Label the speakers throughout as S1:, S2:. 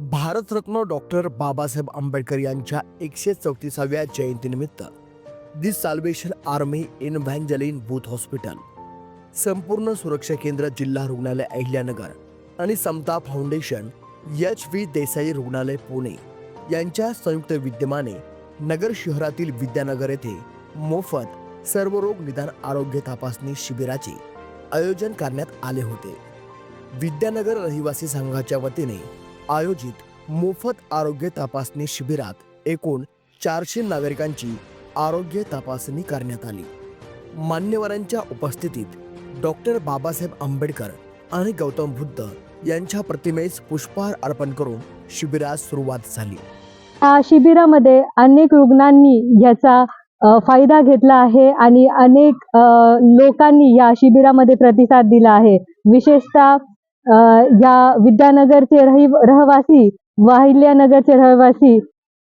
S1: Bharat Ratna doctor Babasaheb Ambedkar यांच्या एकशे चौतीसाव्या जयंतीनिमित्त the Salvation Army in Evangeline Booth hospital संपूर्ण सुरक्षा केंद्र जिल्हा रुग्णालय अहिल्यानगर आणि समता फाउंडेशन एच व्ही देसाई रुग्णालय पुणे यांच्या संयुक्त विद्यमाने नगर शहरातील विद्यानगर येथे मोफत सर्वरोग निदान आरोग्य तपासणी शिबिराचे आयोजन करण्यात आले होते. विद्यानगर रहिवासी संघाच्या वतीने आयोजित मोफत आरोग्य तपासणी शिबिरात एकूण चारशे नागरिकांची आरोग्य तपासणी करण्यात आली. मान्यवरांच्या उपस्थितीत डॉक्टर बाबासाहेब आंबेडकर आणि गौतम बुद्ध यांच्या प्रतिमेस पुष्पहार अर्पण करून शिबिरास सुरुवात झाली.
S2: या शिबिरामध्ये अनेक रुग्णांनी याचा फायदा घेतला आहे आणि अनेक लोकांनी या शिबिरामध्ये प्रतिसाद दिला आहे. विशेषतः या विद्यानगरचे रहि रहिवासी वाहिल्यानगरचे रहिवासी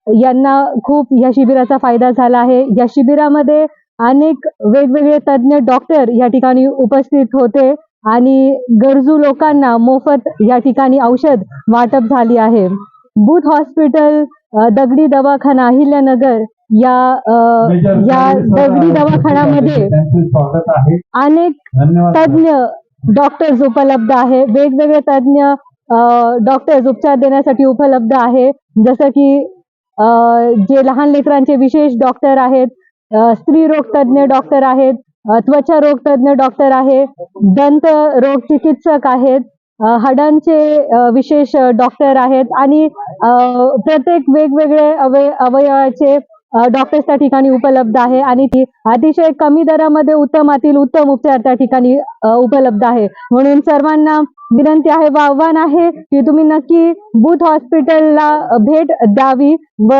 S2: यांना खूप या शिबिराचा फायदा झाला आहे. या शिबिरामध्ये अनेक वेगवेगळे तज्ज्ञ डॉक्टर या ठिकाणी उपस्थित होते आणि गरजू लोकांना मोफत या ठिकाणी औषध वाटप झाली आहे. बूथ हॉस्पिटल दगडी दवाखाना अहिल्यानगर या या दगडी दवाखान्यामध्ये अनेक तज्ज्ञ डॉक्टर्स उपलब्ध आहे. वेगवेगळे तज्ज्ञ डॉक्टर्स उपचार देण्यासाठी उपलब्ध आहे. जसं की जे लहान लेकरांचे विशेष डॉक्टर आहेत स्त्री रोग तज्ज्ञ डॉक्टर आहेत त्वचा रोग तज्ज्ञ डॉक्टर आहे दंत रोग चिकित्सक आहेत हडांचे हाडांचे विशेष डॉक्टर आहेत आणि प्रत्येक वेगवेगळे अवय अवयवाचे डॉक्टर्स त्या ठिकाणी उपलब्ध आहे आणि ती अतिशय कमी दरामध्ये उत्तमातील उत्तम उपचार त्या ठिकाणी उपलब्ध आहे. म्हणून सर्वांना विनंती आहे व आव्हान आहे की तुम्ही नक्की बूथ हॉस्पिटलला भेट द्यावी व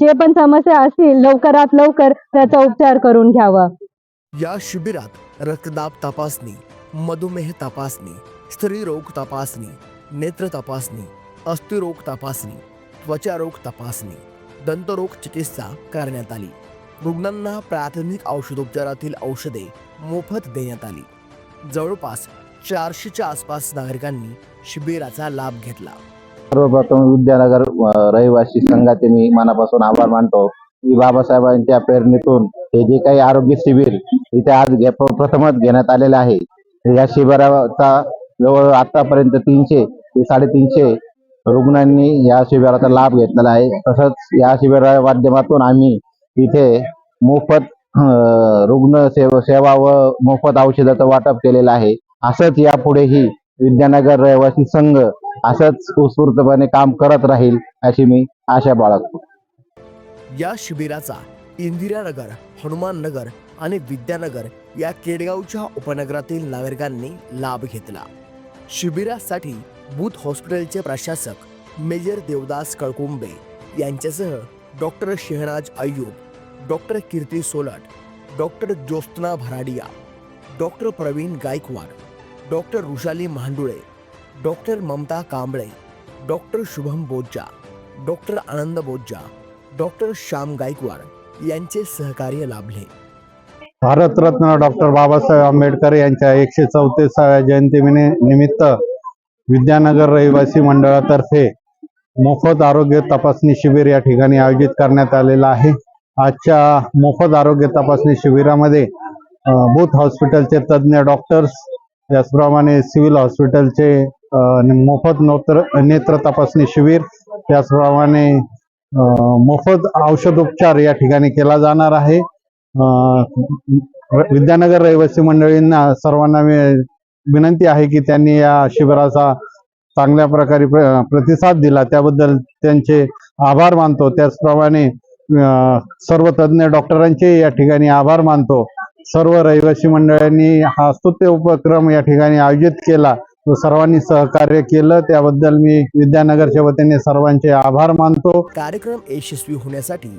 S2: जे पण समस्या असतील लवकरात लवकर त्याचा उपचार करून घ्यावा.
S1: या शिबिरात रक्तदाब तपासणी मधुमेह तपासणी स्त्रीरोग तपासणी नेत्र तपासणी अस्थिरोग तपासणी त्वचारोग तपासणी दंतरोग चिकित्सा करण्यात आली. रुग्णांना प्राथमिक औषधोपचारातील औषधे मोफत देण्यात आली. जवळपास चारशेच्या आसपास नागरिकांनी शिबिराचा लाभ घेतला.
S3: सर्वप्रथम विद्यानगर रहिवासी संघाचे मी मनापासून आभार मानतो की बाबासाहेबांच्या प्रेरणेतून हे जे काही आरोग्य शिबिर इथे आज प्रथमच घेण्यात आलेले आहे. या शिबिराचा जवळ आतापर्यंत तीनशे ते साडेतीनशे रुग्णांनी या शिबिराचा लाभ घेतलेला आहे. तसंच या शिबिरा माध्यमातून आम्ही इथे मोफत रुग्ण सेव सेवा व मोफत औषधाचं वाटप केलेलं आहे. असंच यापुढेही विद्यानगर रहिवासी संघ असंच उत्स्फूर्तपणे काम करत राहील अशी मी आशा बाळगतो.
S1: या शिबिराचा इंदिरानगर हनुमान नगर आणि विद्यानगर या केडगावच्या उपनगरातील नागरिकांनी लाभ घेतला. शिबिरासाठी बूथ हॉस्पिटलचे प्रशासक मेजर देवदास कळकुंबे यांच्यासह doctor Shehnaz Ayyub doctor Kirti Solat doctor Jyotsna Bharadia doctor Pravin Gaikwad doctor Rushali Mandule doctor Mamta Kamble doctor Shubham Bojja doctor Anand Bojja doctor Shyam Gaikwad यांचे सहकार्य लाभले.
S4: भारतरत्न डॉक्टर बाबासाहेब आंबेडकर यांच्या एकशे चौतीसाव्या जयंती निमित्त विद्यानगर रहिवासी मंडळातर्फे मोफत आरोग्य तपासणी शिबिर या ठिकाणी आयोजित करण्यात आलेलं आहे. आजच्या मोफत आरोग्य तपासणी शिबिरामध्ये बूथ हॉस्पिटलचे तज्ज्ञ डॉक्टर्स त्याचप्रमाणे सिव्हिल हॉस्पिटलचे मोफत नोत्र नेत्र तपासणी शिबिर त्याचप्रमाणे मोफत औषधोपचार या ठिकाणी केला जाणार आहे. विद्यानगर रहिवासी मंडळींना सर्वांना विनंती आहे की त्यांनी या शिबिराचा चांगल्या प्रकारे प्रतिसाद दिला. त्याबद्दल त्यांचे आभार मानतो. त्याचप्रमाणे अं, सर्व तज्ज्ञ डॉक्टरांचे या ठिकाणी आभार मानतो. सर्व रहिवासी मंडळांनी हा स्तुत्य उपक्रम या ठिकाणी आयोजित केला. व सर्वांनी सहकार्य केलं. त्याबद्दल मी विद्यानगरच्या वतीने सर्वांचे आभार मानतो.
S1: कार्यक्रम यशस्वी होण्यासाठी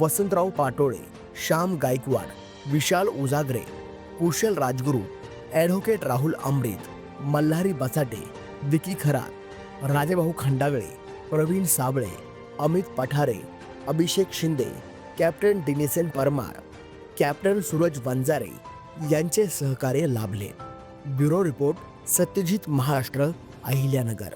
S1: Vasantrao Patole Shyam Gaikwad Vishal Ujagare Kushal Rajguru advocate Rahul Amrut Malhari Bachate Vicky Kharat Rajebhau Khandagale Pravin Sable Amit Pathare Abhishek Shinde captain Dennison Parmar captain Suraj Vanjare यांचे सहकार्य लाभले. Bureau report Satyajit Maharashtra Ahilyanagar.